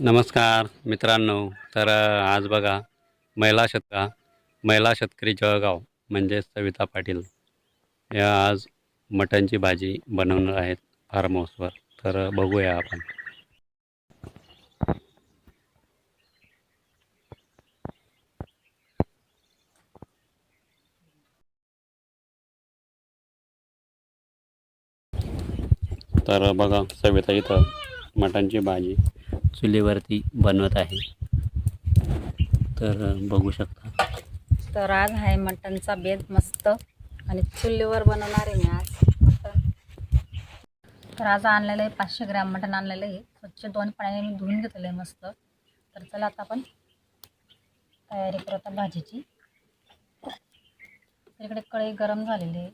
नमस्कार मित्रांनो तर आज बघा महिला शतका महिला शेतकरी जळगाव म्हणजे सविता पाटील या आज मटणची भाजी बनवणार आहेत फार्म हाऊसवर. तर बघूया आपण. तर बघा सविता इथं मटणची भाजी चुलीवरती बनवत आहे. तर बघू शकता. तर आज आहे मटनचा बेद मस्त आणि चुलीवर बनवणार आहे मी आज. मटन तर आज आणलेलं आहे पाचशे ग्रॅम मटण आणलेलं आहे. स्वच्छ दोन पाण्याने मी धुवून घेतलेलं आहे मस्त. तर चला आता आपण तयारी करू आता भाजीची. इकडे कढई गरम झालेली आहे.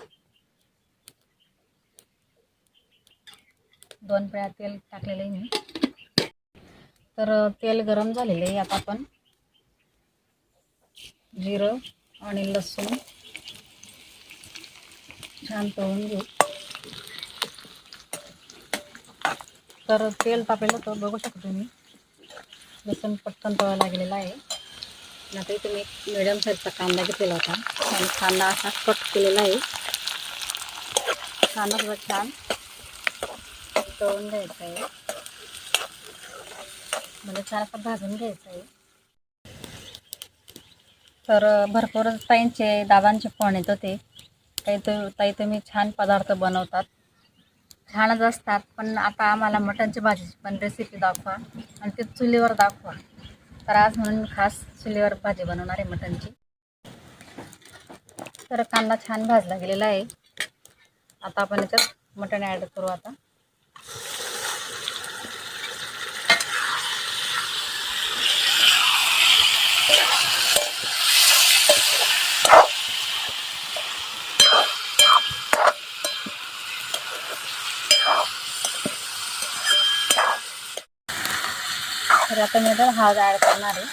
दोन पिळ्या तेल टाकलेलं आहे मी. तर तेल गरम झालेलं आहे आता आपण. जिरं आणि लसूण छान तळून घेऊ. तर तेल तापलेलं तर बघू शकतो तुम्ही. लसूण पटकन तळायला लागलेला आहे. आणि आता इथे मी एक मिडियम साईजचा कांदा घेतलेला होता. आणि कांदा असा कट केलेला आहे. कांदा थोडा छान. तळून घ्यायचा आहे. मला छान असा भाजून घ्यायचं आहे. तर भरपूरच ताईंचे दादांचे फोन येत होते. काही तर ताई तुम्ही छान पदार्थ बनवतात. छानच असतात पण आता आम्हाला मटणची भाजीची पण रेसिपी दाखवा आणि ते चुलीवर दाखवा. तर आज म्हणून खास चुलीवर भाजी बनवणार आहे मटणची तर कांदा छान भाजला गेलेला आहे. आता आपण याच्यात मटण ॲड करू आता. तर आता मी तर ॲड करणार आहे.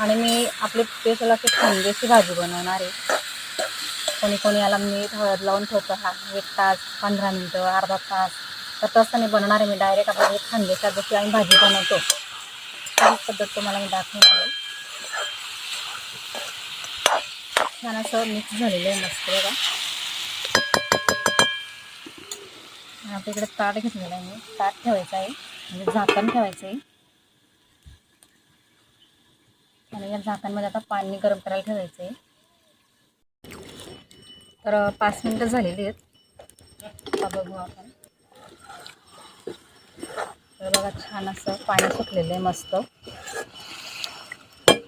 आणि मी आपली पेशलाची खांद्याची भाजी बनवणार आहे. कोणी कोणी याला मीठ हळद लावून ठेवतं हा एक तास पंधरा मिनटं अर्धा तास. तर तसं नाही बनवणार आहे. मी डायरेक्ट आपल्या खांद्याच्या जशी आम्ही भाजी बनवतो. त्याच पद्धत तुम्हाला मी दाखवणार आहे. छान असं मिक्स झालेलं आहे मस्त बघा. आता आपल्या इकडे ताट घेतलेलं आहे मी. ताट ठेवायचं आहे. म्हणजे झाकण ठेवायचं आहे. आणि या झाकणमध्ये आता पाणी गरम करायला ठेवायचं आहे. तर पाच मिनटं झालेली आहेत. बघू आपण. तर बघा छान असं पाणी सुकलेलं आहे मस्त.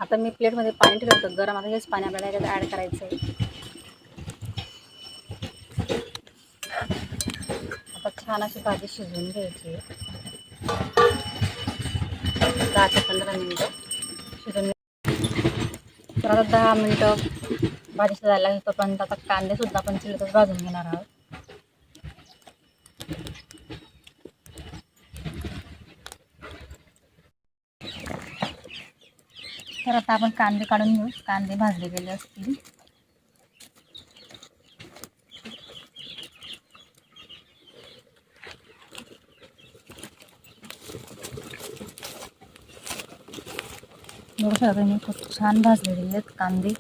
आता मी प्लेटमध्ये पाणी ठेवलं होतं गरम आता हेच पाणी आपल्याला याच्यात ॲड करायचं आहे आता छान अशी भाजी शिजवून घ्यायची. दहा ते पंधरा मिनटं शिजवून तर आता दहा मिनटं भाजी शिजायला तोपर्यंत आता कांदेसुद्धा आपण चिलतच भाजून घेणार आहोत. तर आता आपण कांदे काढून घेऊ. कांदे भाजले गेले असतील. बघू शकता मी खूप छान भाजलेली आहेत कांदे.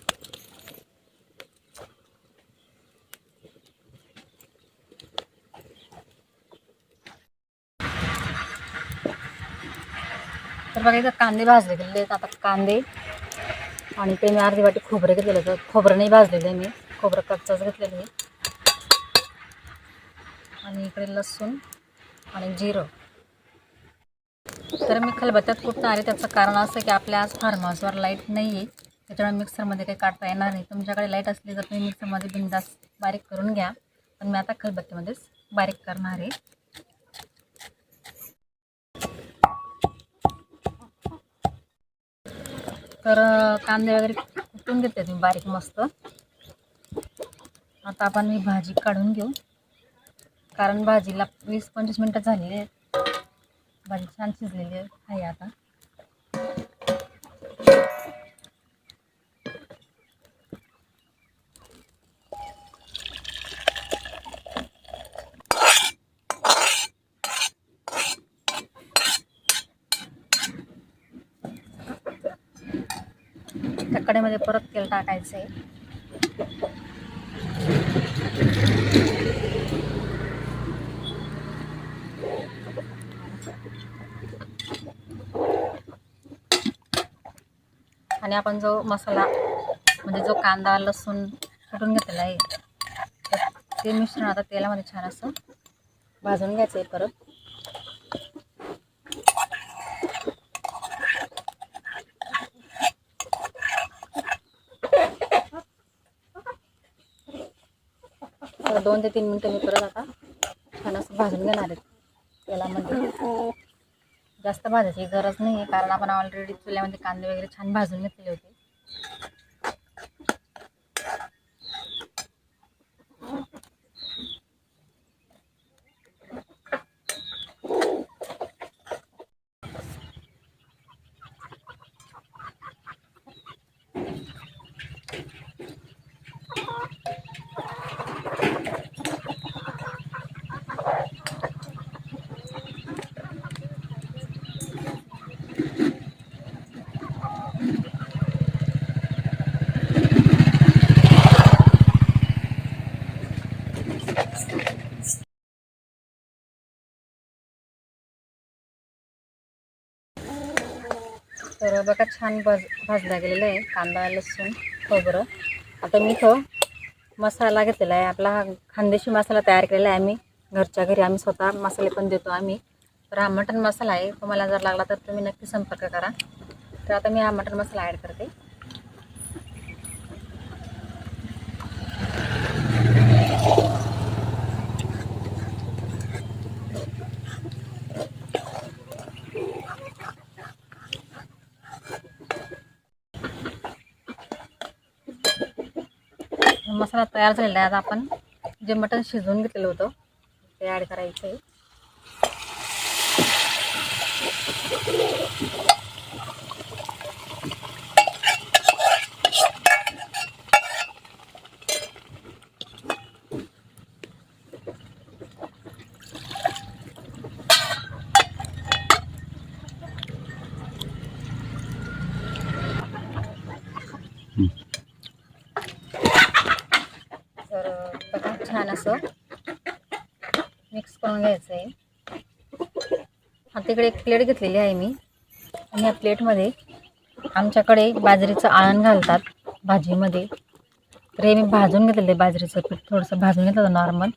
तर बघा इथं कांदे भाजले गेलेले आहेत. आता कांदे आणि ते मी अर्धी वाटी खोबरं घेतलेलं होतं. खोबरं नाही भाजलेलं आहे मी. खोबरं कच्चाच घेतलेलं आहे. आणि इकडे लसूण आणि जिरं. तर मी खलबत्त्यात कुठं आले त्याचं कारण असं की आपल्या आज फार्म हाऊसवर लाइट नाही आहे त्याच्यामुळे मिक्सरमध्ये काही काढता येणार नाही. तुमच्याकडे लाइट असली तर तुम्ही मिक्सरमध्ये बिंदास बारीक करून घ्या. पण मी आता खलबत्त्यामध्येच बारीक करणार आहे. तर कांदे वगैरे कुटून घेते तुम्ही बारीक मस्त. आता आपण ही भाजी काढून घेऊ. कारण भाजीला वीस पंचवीस मिनटं झालेली आहेत. भाजी छान शिजलेली आहे आता. कडेमध्ये परत तेल टाकायचं आहे आणि आपण जो मसाला म्हणजे जो कांदा लसूण कुटून घेतलेला आहे तर ते मिश्रण आता तेलामध्ये छान असं भाजून घ्यायचं आहे परत. दोन ते तीन मिनटं मी परत आता छान असं भाजून घेणार आहे तेलामध्ये. जास्त भाजायची गरज नाही आहे कारण आपण ऑलरेडी चुल्यामध्ये कांदे वगैरे छान भाजून घेतलेले होते. बघा छान भाज भाजला गेलेलं आहे. कांदा लसूण खोबरं. आता मी तो मसाला घेतलेला आहे. आपला हा खानदेशी मसाला तयार केलेला आहे आम्ही. घरच्या घरी आम्ही स्वतः मसाले पण देतो आम्ही. तर हा मटण मसाला आहे. तुम्हाला जर लागला तर तुम्ही नक्की संपर्क करा. तर आता मी हा मटण मसाला ॲड करते. मसाला तयार झालेला आहे. आज आपण जे मटण शिजवून घेतलेलं होतं ते ॲड करायचं आहे तर बघा छान असं. मिक्स करून घ्यायचं आहे आता तिकडे एक प्लेट घेतलेली आहे मी. आणि या प्लेटमध्ये आमच्याकडे बाजरीचं आळण घालतात भाजीमध्ये. तर हे मी भाजून घेतलेलं आहे बाजरीचं पीठ. थोडंसं भाजून घेतलं नॉर्मल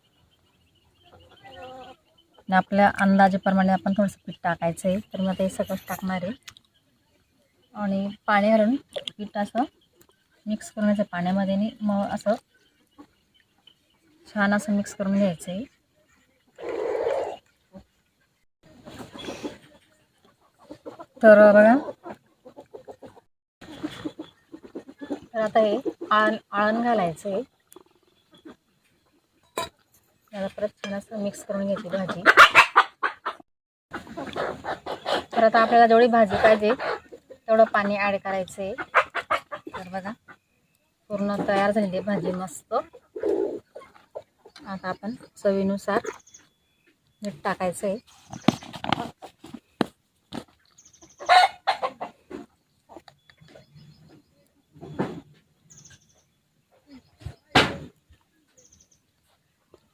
आणि आपल्या अंदाजेप्रमाणे आपण थोडंसं पीठ टाकायचं आहे तर मी आता हे सगळं टाकणार आहे. आणि पाणी घालून पीठ असं मिक्स करून पाण्यामध्ये. आणि मग असं छान असं मिक्स करून घ्यायचं आहे. तर बघा. तर आता हे आळण आळण घालायचं आहे. त्याला परत छान असं मिक्स करून घ्यायची भाजी. तर आता आपल्याला जेवढी भाजी पाहिजे तेवढं पाणी ॲड करायचं आहे तर बघा. पूर्ण तयार झालेली भाजी मस्त. आता आपण चवीनुसार मीठ टाकायचं आहे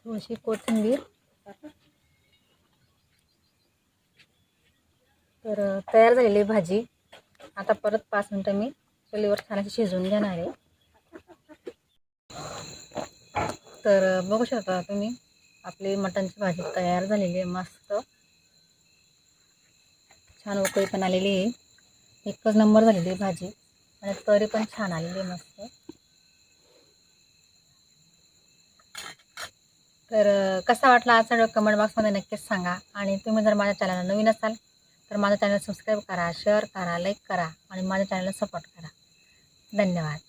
थोडीशी कोथिंबीर. तर तयार झालेली आहे भाजी. आता परत पाच मिनटं मी चुलीवर छान अशी शिजवून घेणार आहे. तर बघू शकता तुम्ही आपली मटणची भाजी तयार झालेली आहे मस्त. छान उकळी पण आलेली आहे. एकच नंबर झालेली आहे भाजी. आणि तरी पण छान आलेली आहे मस्त. तर कसा वाटला असा व्हिडिओ कमेंट बॉक्समध्ये नक्कीच सांगा. आणि तुम्ही जर माझ्या चॅनलला नवीन असाल तर माझ्या चॅनल सबस्क्राईब करा शेअर करा लाईक करा आणि माझ्या चॅनलला सपोर्ट करा. धन्यवाद.